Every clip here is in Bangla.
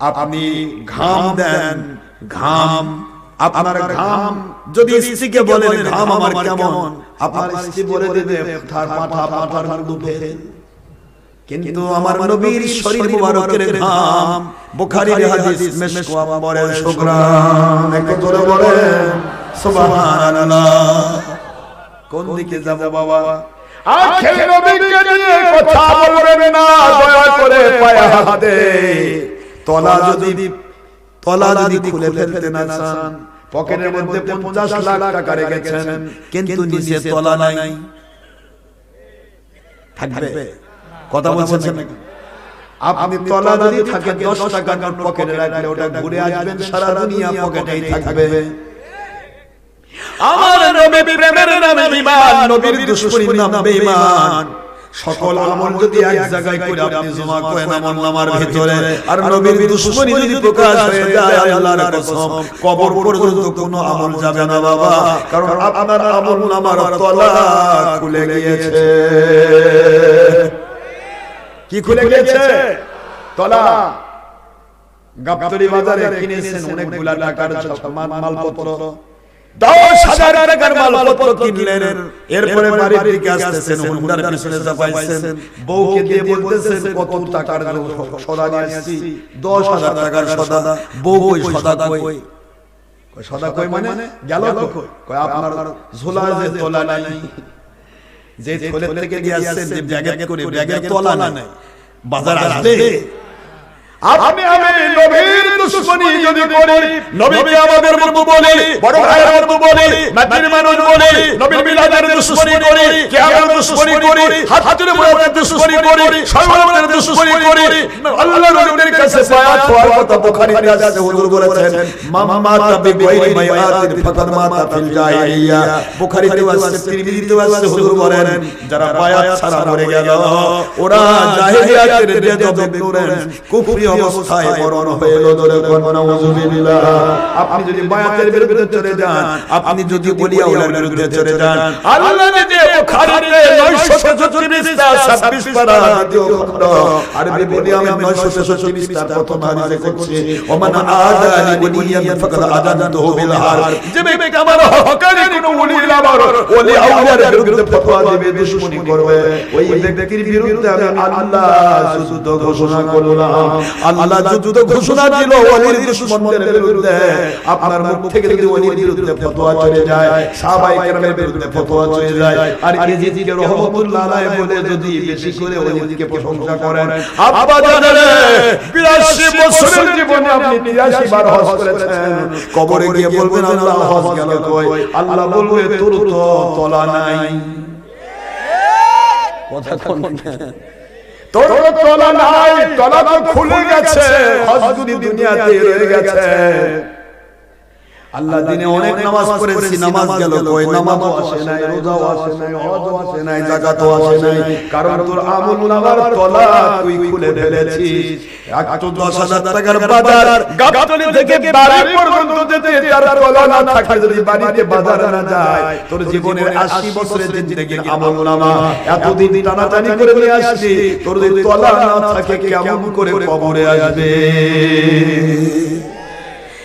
আপনি ঘাম দেন, ঘাম। আপনার ঘাম, যদি স্ত্রীকে বলেন, ঘাম আমার কেমন? আপনার স্ত্রী বলে দেবে কিন্তু আমার নবীর শরীর মুবারকের ঘাম, বুখারীর হাদিস মেশকু আমবরের সুগ্রাম একটু জোরে বলেন, সুবহানাল্লাহ। কোন দিকে যাব বাবা? আখের নবীকে নিয়ে কথা বলবেন না দয়া করে পায়ে হাতে তলা যদি তলা যদি খুলে ফেলতে না চান পকেটের মধ্যে পঞ্চাশ লাখ টাকা রেখেছেন কিন্তু নিচে তলা নাই। থাকবে। কথা বলছেন নাকি? আপনি তলা যদি থাকে দশ টাকা নোট পকেটে রাখলে ওটা ঘুরে আসবেন সারা দুনিয়া পকেটেই থাকবে। আমার নবী প্রেমের নামে বিমান নবীর দুশ্মনীর নাম বেঈমান। সকল আমল যদি এক জায়গায় করে আপনি জমা করেন আমল নামার ভিতরে আর নবীর দুশ্মনী যদি প্রকাশ হয়ে যায় আল্লাহর কসম কবর পর্যন্ত কোনো আমল যাবে না বাবা। কারণ আপনার আমল নামার তলা খুলে গিয়েছে। কি খুলে গিয়েছে? তলা। গাবতলি বাজারে কিনেছেন অনেকগুলা টাকার মাল- মালপত্র। দশ হাজার টাকার মালপত্র কিনলেন। এরপরে বাড়ির দিকে আসতেছেন হুন্ডার পিছনে চাপাইছেন বউকে দিয়ে বলতেছেন কত টাকার সদা নিয়ে আসছি। দশ হাজার টাকার সদা বউ কই সদা কই? কই? সদা কই মানে? গেল কই? কই? আপনার ঝোলা যে তোলা নাই। যে থলে থেকে দিয়ে আসছেন যে ব্যাগে করে ব্যাগে তোলা নাই। বাজার আসবে? আপনি আমি নবীর দুশ্মনী যদি করি নবীকে আমাদের মতো বলি বড় ভাইয়ের মতো বলি মাটির মানুষ বলি নবীর মিলাদের দুশ্মনী করি কিয়ামের দুশ্মনী করি হাতুরে মুরাদের দুশ্মনী করি সর্বদের দুশ্মনী করি আল্লাহর নবীর কাছে বায়াত হওয়ার কথা বুখারীতে আছে হুজুর বলেছেন মামা তাবি গায়রি মায়াতির ফাকাদ মাতা ফিল জাহিলিয়া। বুখারীতে আছে তিরমিজিতে আছে হুজুর বলেন যারা বায়াত ছাড়া মরে গেল ওরা জাহিলিয়াতের বেদবে করেন কুফরি অবস্থায় মরণ হইল ধরে নাউজুবিল্লাহ আপনি যদি বায়াতের বিরুদ্ধে চলে যান আপনি যদি ওলিয়া উলার বিরুদ্ধে চলে যান আল্লাহ নিজে বুখারীতে 934 টা 26 পারা দ্বিতীয় খণ্ড। আরবি বলি আমি 936 তার প্রথম হাদিসে করছি। ওমান আদানি ওলিয়ান ফাকাদ আদানতুহু বিল হারব যে ব্যক্তি আমার হকারে ওলি আউলিয়ার বিরুদ্ধে ফতোয়া দিবে দুশমনি করবে। ওই ব্যক্তির বিরুদ্ধে আমি আল্লাহ যুদ্ধ ঘোষণা করলাম। আল্লাহ যুদ্ধ ঘোষণা দিল ওলির দুশমনদের বিরুদ্ধে। আপনার মুখ থেকে যদি ওলির বিরুদ্ধে ফতোয়া চলে যায় সাহাবায়ে কেরামের বিরুদ্ধে ফতোয়া চলে যায়। আর ইজিদকে রহমাতুল্লাহ আলাইহি বলে যদি বেশি করে প্রশংসা করেন আব্বা জানেন 82 বছরের জীবনে আপনি 83 বার হজ করেছেন কবরে গিয়ে বলবেন আল্লাহ হজ গেল কই আল্লাহ বলবে তোর তো তলা নাই। কথা কোন তোর তলা নাই তলা তো খুলে গেছে। হজ দুনিয়াতে রয়ে গেছে। আল্লাহ দিনে অনেক নামাজ পড়েছি নামাজ গেল কই? নামাজও আসে নাই রোজাও আসে নাই হজও আসে নাই যাকাতও আসে নাই কারণ তোর আমল নামার তলা তুই খুলে ফেলেছিস। একশো দশ হাজার টাকার বাজার গাবতলি থেকে বাড়ি পর্যন্ত যেতে তার তলা না থাকে যদি বাড়িতে বাজার না যায় তোর জীবনের আশি বছরের জিন্দগির আমল নামা এতদিন টানাটানি করে নিয়ে আসলি তোর যদি তলা না থাকে কেমন করে কবরে আসবে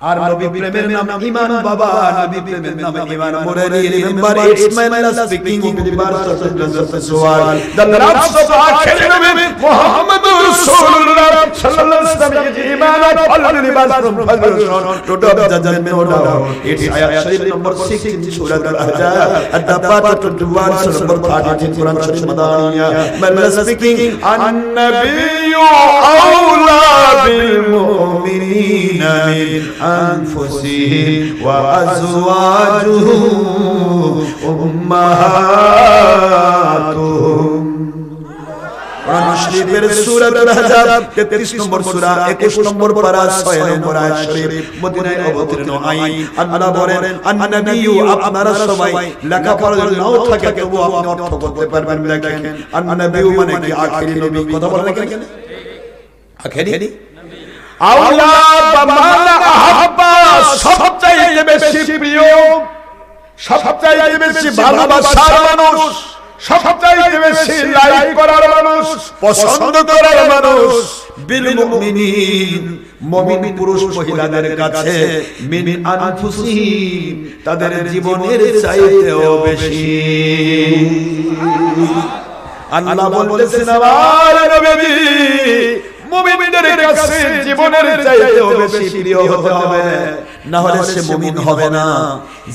আর নবী প্রেমের নাম ঈমান বাবা নবী প্রেমের নাম ঈমান মোরে remember it's my last speaking in the bars of the soul the loves of আখির নবী মুহাম্মদ রাসূলুল্লাহ সাল্লাল্লাহু আলাইহি ওয়া সাল্লাম ইমান ফলন লিবাস ফ্রম ফলন টু ডব জাজাল মে ওডা ইটস আয়াত শরীফ নম্বর 6 ইন সূরা আল আহজাব আদ দাবাত 21 সূরা নম্বর 13 কুরআন শরীফ মাদানিয়া মাই লাস্ট স্পিকিং আন নবী ইউ আউলা বিল মুমিন من أنفسهم وأزواجه أمهاتهم কোরআন শরীফের সূরাতুল আহজাব 33 নম্বর সূরা 21 নম্বর পারা 6 নম্বর আয়াত শরীফ মদিনায় অবতীর্ণ আইন আল্লাহ বলেন আন্নাবিয়্যু আপনারা সবাই লেখাপড়া যদি নাও থাকে তবু আপনি অর্থ করতে পারবেন দেখেন আন্নাবিয়্যু মানে কি আখেরি নবী কথা বলেন এখানে আখেরি আউলা বামানা আহাব্বা সবচাইতে বেশি প্রিয় সবচাইতে বেশি ভালোবাসার মানুষ সবচাইতে বেশি লাইক করার মানুষ পছন্দ করার মানুষ বিল মুমিনিন মুমিন পুরুষ মহিলাদের কাছে মিন আনফুসিহিম তাদের জীবনের চাইতেও বেশি। আল্লাহ বলতেছেন আমার নবী মুমিনদের কাছে জীবনের চাইতেও বেশি প্রিয় হতে হবে। না হলে সে মুমিন হবে না।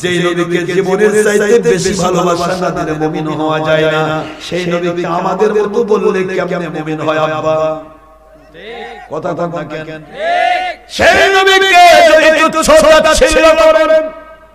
যেই নবীকে জীবনের চাইতে বেশি ভালোবাসা না দিলে মুমিন হওয়া যায় না। সেই নবীকে আমাদের মতো বললে কেমনে মুমিন হয় আব্বা? কথা কথা কেন? সেই নবীকে যদি তুচ্ছ তাচ্ছিল্য করেন